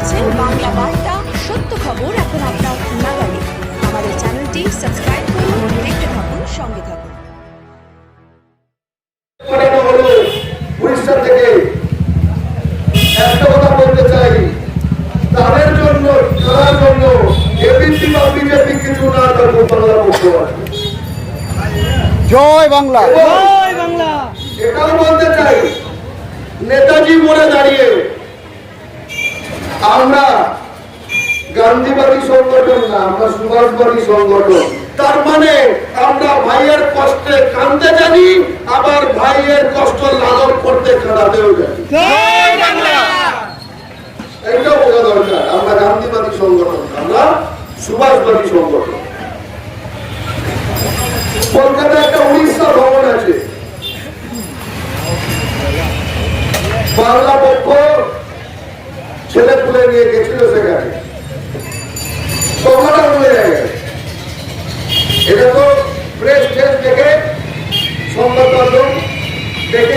দেখছেন বাংলা বার্তা সত্য খবর এখন আপনার নাগালে। আমাদের চ্যানেলটি সাবস্ক্রাইব করুন দেখতে থাকুন সঙ্গে থাকুন। পাঠানো উড়িষ্যা থেকে একটা কথা বলতে চাই। তাদের জন্য তার জন্য এবিসি বা বিজেপি কিছু না করব বাংলা। জয় বাংলা। এটাও বলতে চাই নেতাজি মোড়ে দাঁড়িয়ে আমরা গান্ধীবাদী সংগঠন না আমরা সুভাষবাদী সংগঠন। তার মানে আমরা ভাইয়ের কষ্টে কানতে জানি আবার ভাইয়ের কষ্ট লাঘব করতে কাঁদাতেও জানি। এইটা বোঝা দরকার আমরা গান্ধীবাদী সংগঠন আমরা সুভাষবাদী সংগঠন। কলকাতায় একটা উড়িষ্যা ভবন আছে বাংলা পক্ষ ছেলে পুলে নিয়ে গেছিল সেখানে কথাটা বলে জায়গায় এটা তো প্রেস টেস্ট থেকে সংবাদ মাধ্যম দেখে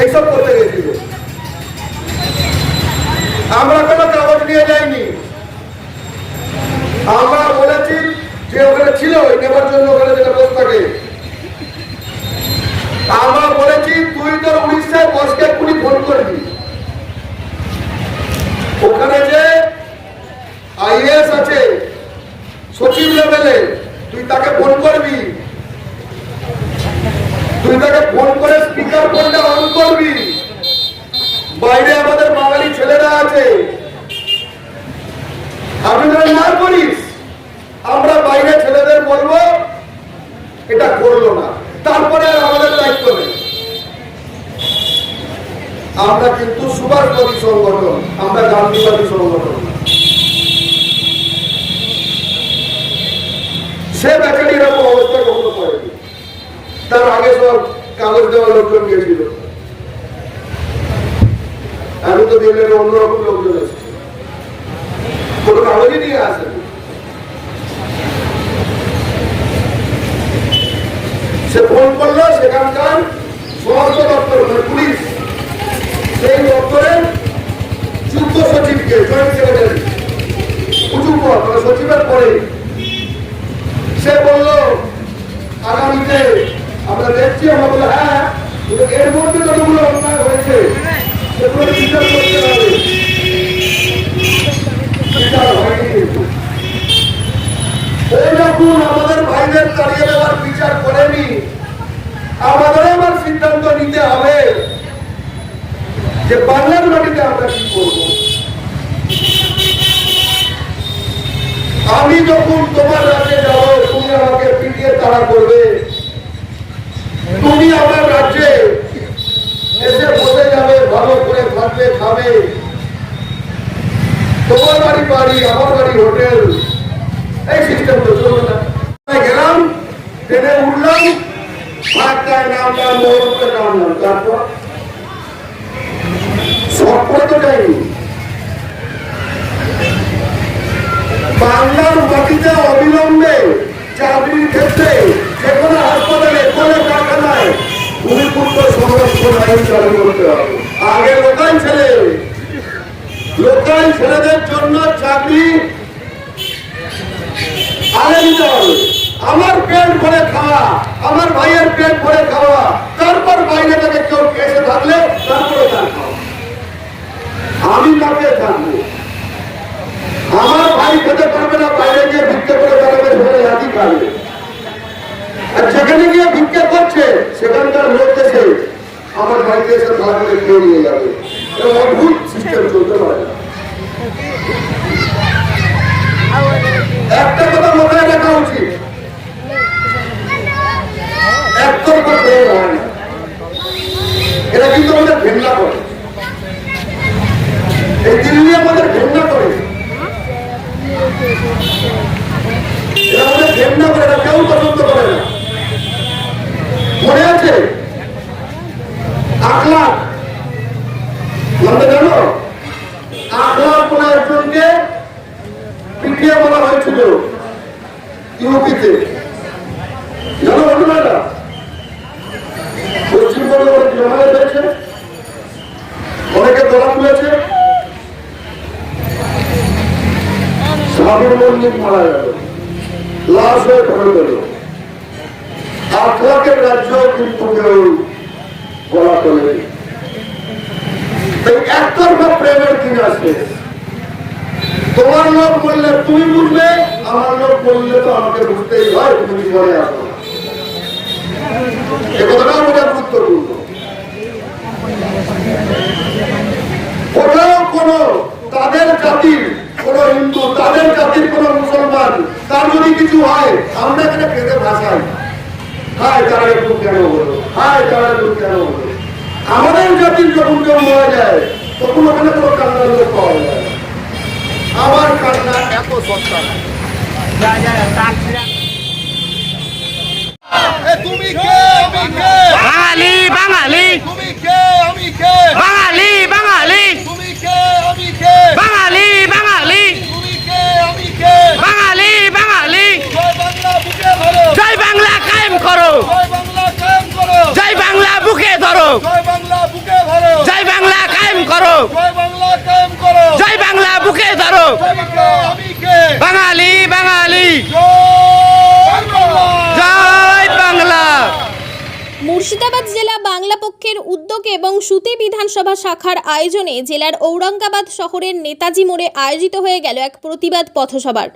এইসব করতে গেছিল আমরা কোনো কাগজ নিয়ে যাইনি আমরা বলেছি যে ওখানে ছিল ওই নেবার জন্য ওখানে যেটা বসে থাকে আমরা বলেছি তুই তোর উড়িষ্যায় বসকে কুড়ি ফোন করবি ওখানে যে আইএস আছে সচিব লেভেলে তুই তাকে ফোন করবি তুই তাকে ফোন করে স্পিকার ফোনটা অন করবি বাইরে আমাদের বাঙালি ছেলেরা আছে আপনি যদি না করিস আমরা বাইরে ছেলেদের বলব এটা করল না। তারপরে আমাদের দায়িত্ব নেই। আমরা কিন্তু সুভাষবাদী সংগঠন, আমরা গান্ধীবাদী সংগঠন। সে বেচারি এরকম অবস্থা কখনো করেনি। তার আগে সব কাগজ দেওয়া লোকজন গিয়েছিল। আমি তো দেখলেন অন্যরকম লোকজন এসেছে। কোনো কাগজই নিয়ে আসেন। সে ফোন করল সেখানকার সমস্ত দপ্তর মানে পুলিশ সেই দপ্তরের যুদ্ধ সচিবকে জয়েন্ট সেক্রেটারি উঁচু পদ মানে সচিবের পরে সে বলল, আগামীতে আমরা দেখছি, আমরা বলল হ্যাঁ এর মধ্যে যতগুলো অন্যায় হয়েছে, সেগুলো বিচার করতে হবে। বিচার হয়নি ওই যখন আমাদের ভাইদের তাড়িয়ে দেওয়ার বিচার করেনি আমাদের এবার সিদ্ধান্ত নিতে হবে যে বাংলার মাটিতে আমরা কি করব। আমি যখন তোমার রাজ্যে যাব, তুমি আমাকে পিটিয়ে তাড়া করবে। তুমি আমার রাজ্যে এসে বসে যাবে, ভালো করে থাকবে খাবে। তোমার বাড়ি বাড়ি, আমার বাড়ি হোটেল। এই সিস্টেম তো চলবে না। গেলাম, ট্রেনে উঠলাম। বাংলার মাটিতে অবিলম্বে চাকরির ক্ষেত্রে যে কোনো হাসপাতালে কোনো কারখানায় ভূমিপুত্র সংরক্ষণ আইন চালু করতে হবে আগে লোকাল ছেলে লোকাল ছেলেদের জন্য চাকরি আগে দিতে আমার পেট ভরে খাওয়া, আমার ভাইয়ের পেট ভরে খাওয়া, তারপর বাইরে থেকে কেউ এসে থাকলে তারপরে তার আমি তাকে থাকব আমার ভাই খেতে পারবে না, বাইরে গিয়ে ভিক্ষে করে বেড়াবে ধরে রাজি খাবে। আর যেখানে গিয়ে ভিক্ষে করছে, সেখানকার লোক এসে আমার বাড়িতে এসে ভাড়া করে খেয়ে নিয়ে যাবে। অদ্ভুত সিস্টেম চলতে পারে না। একটা কথা মাথায় রাখা উচিত একতরফা প্রেম হয় না এটা কিন্তু আমাদের ঘেন্না করে জানতে জানো আঠারো কোনো একজনকে পিটিয়ে বলা হয়েছিল ইউপিতে জানো ঘটনাটা পশ্চিমবঙ্গে অনেক জমায়েত হয়েছে অনেকে দলা তুলেছে সাবির মারা গেল লাশ হয়ে পড়ে গেল। আখলাকের রাজ্য কিন্তু কেউ গলা তোলে। এই একতরফা প্রেমের দিন আসবে তোমার লোক বললে তুমি বুঝবে, আমার লোক বললে তো আমাকে বুঝতেই হয়, তুমি জীবনে আসো। এ কোথাও কোন তাদের জাতির কোন হিন্দু তাদের জাতির কোন মুসলমান তার যদি কিছু হয় আমরা এখানে পেতে ভাষাই হায় তারা একটু কেন হলো? হায় তারা একটু কেন হলো? আমাদের জাতির যখন কেউ মারা যায় তখন ওখানে কোনো কান্নার লোক পাওয়া যায় আমার কান্না এত সস্তা তুমি কে আমি কে বাঙালি বাঙালি তুমি কে আমি কে বাঙালি বাঙালি জয় বাংলা বুকে ধরো জয় বাংলা কায়েম করো জয় বাংলা কায়েম করো জয় বাংলা বুকে ধরো জয় বাংলা বুকে ধরো জয় বাংলা কায়েম করো জয় বাংলা কায়েম করো জয় বাংলা বুকে ধরো তুমি কে আমি কে বাঙালি বাঙালি জয় বাংলা জয় বাংলা মুর্শিদাবাদ জেলা বাংলা পক্ষের উদ্যোগে এবং সুতি বিধানসভা শাখার আয়োজনে জেলার ঔরঙ্গাবাদ শহরের নেতাজি মোড়ে আয়োজিত হয়ে গেল এক প্রতিবাদ পথসভার।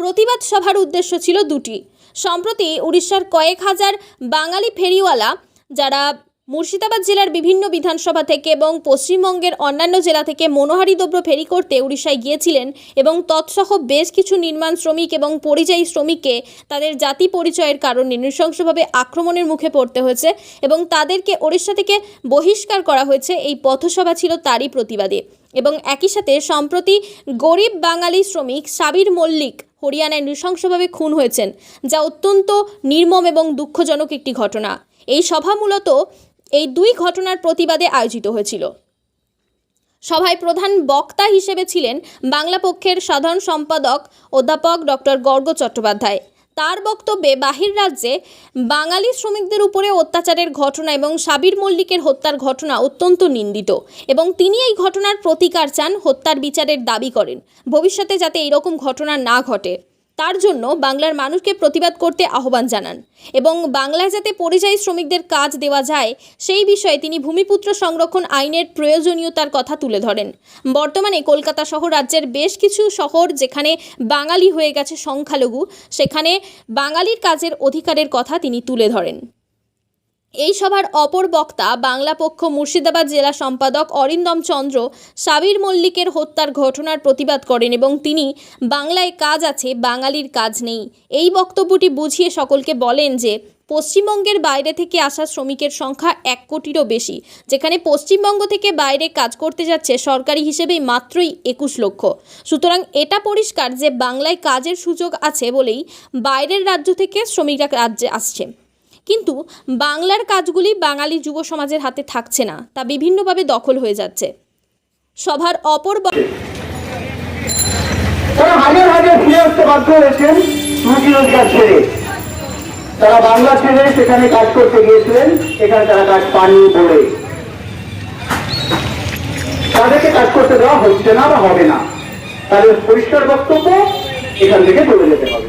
প্রতিবাদ সভার উদ্দেশ্য ছিল দুটি। সম্প্রতি উড়িষ্যার কয়েক হাজার বাঙালি ফেরিওয়ালা, যারা মুর্শিদাবাদ জেলার বিভিন্ন বিধানসভা থেকে এবং পশ্চিমবঙ্গের অন্যান্য জেলা থেকে মনোহারি দ্রব্য ফেরি করতে উড়িষ্যায় গিয়েছিলেন এবং তৎসহ বেশ কিছু নির্মাণ শ্রমিক এবং পরিযায়ী শ্রমিককে তাদের জাতি পরিচয়ের কারণে নৃশংসভাবে আক্রমণের মুখে পড়তে হয়েছে এবং তাদেরকে ওড়িশা থেকে বহিষ্কার করা হয়েছে। এই পথসভা ছিল তারই প্রতিবাদে এবং একই সাথে সম্প্রতি গরিব বাঙালি শ্রমিক সাবির মল্লিক হরিয়ানায় নৃশংসভাবে খুন হয়েছেন, যা অত্যন্ত নির্মম এবং দুঃখজনক একটি ঘটনা। এই সভা মূলত এই দুই ঘটনার প্রতিবাদে আয়োজিত হয়েছিল। সভায় প্রধান বক্তা হিসেবে ছিলেন বাংলা পক্ষের সাধারণ সম্পাদক অধ্যাপক ডক্টর গর্গ চট্টোপাধ্যায়। তার বক্তব্যে বাহির রাজ্যে বাঙালি শ্রমিকদের উপরে অত্যাচারের ঘটনা এবং সাবির মল্লিকের হত্যার ঘটনা অত্যন্ত নিন্দিত এবং তিনি এই ঘটনার প্রতিকার চান হত্যার বিচারের দাবি করেন। ভবিষ্যতে যাতে এরকম ঘটনা না ঘটে। তার জন্য বাংলার মানুষকে প্রতিবাদ করতে আহ্বান জানান এবং বাংলায় যাতে পরিযায়ী শ্রমিকদের কাজ দেওয়া যায়, সেই বিষয়ে তিনি ভূমিপুত্র সংরক্ষণ আইনের প্রয়োজনীয়তার কথা তুলে ধরেন। বর্তমানে কলকাতা সহ রাজ্যের বেশ কিছু শহর যেখানে বাঙালি হয়ে গেছে সংখ্যালঘু, সেখানে বাঙালির কাজের অধিকারের কথা তিনি তুলে ধরেন। এই সভার অপর বক্তা বাংলা পক্ষ মুর্শিদাবাদ জেলা সম্পাদক অরিন্দম চন্দ্র সাবির মল্লিকের হত্যার ঘটনার প্রতিবাদ করেন এবং তিনি, বাংলায় কাজ আছে, বাঙালির কাজ নেই। এই বক্তব্যটি বুঝিয়ে সকলকে বলেন যে, পশ্চিমবঙ্গের বাইরে থেকে আসা শ্রমিকের সংখ্যা এক কোটিরও বেশি, যেখানে পশ্চিমবঙ্গ থেকে বাইরে কাজ করতে যাচ্ছে সরকারি হিসেবে মাত্রই একুশ লক্ষ। সুতরাং এটা পরিষ্কার যে, বাংলায় কাজের সুযোগ আছে বলেই বাইরের রাজ্য থেকে শ্রমিকরা রাজ্যে আসছে। কিন্তু বাংলার কাজগুলি বাঙালি যুব সমাজের হাতে থাকছে না, তা বিভিন্নভাবে দখল হয়ে যাচ্ছে। সভার অপর তারা বাংলা ছেড়ে সেখানে কাজ করতে গিয়েছিলেন, এখানে তারা কাজ পাননি বলে। তাদেরকে কাজ করতে দেওয়া হচ্ছে না বা হবে না। তাদের পরিষ্কার বক্তব্য এখান থেকে চলে যেতে হবে।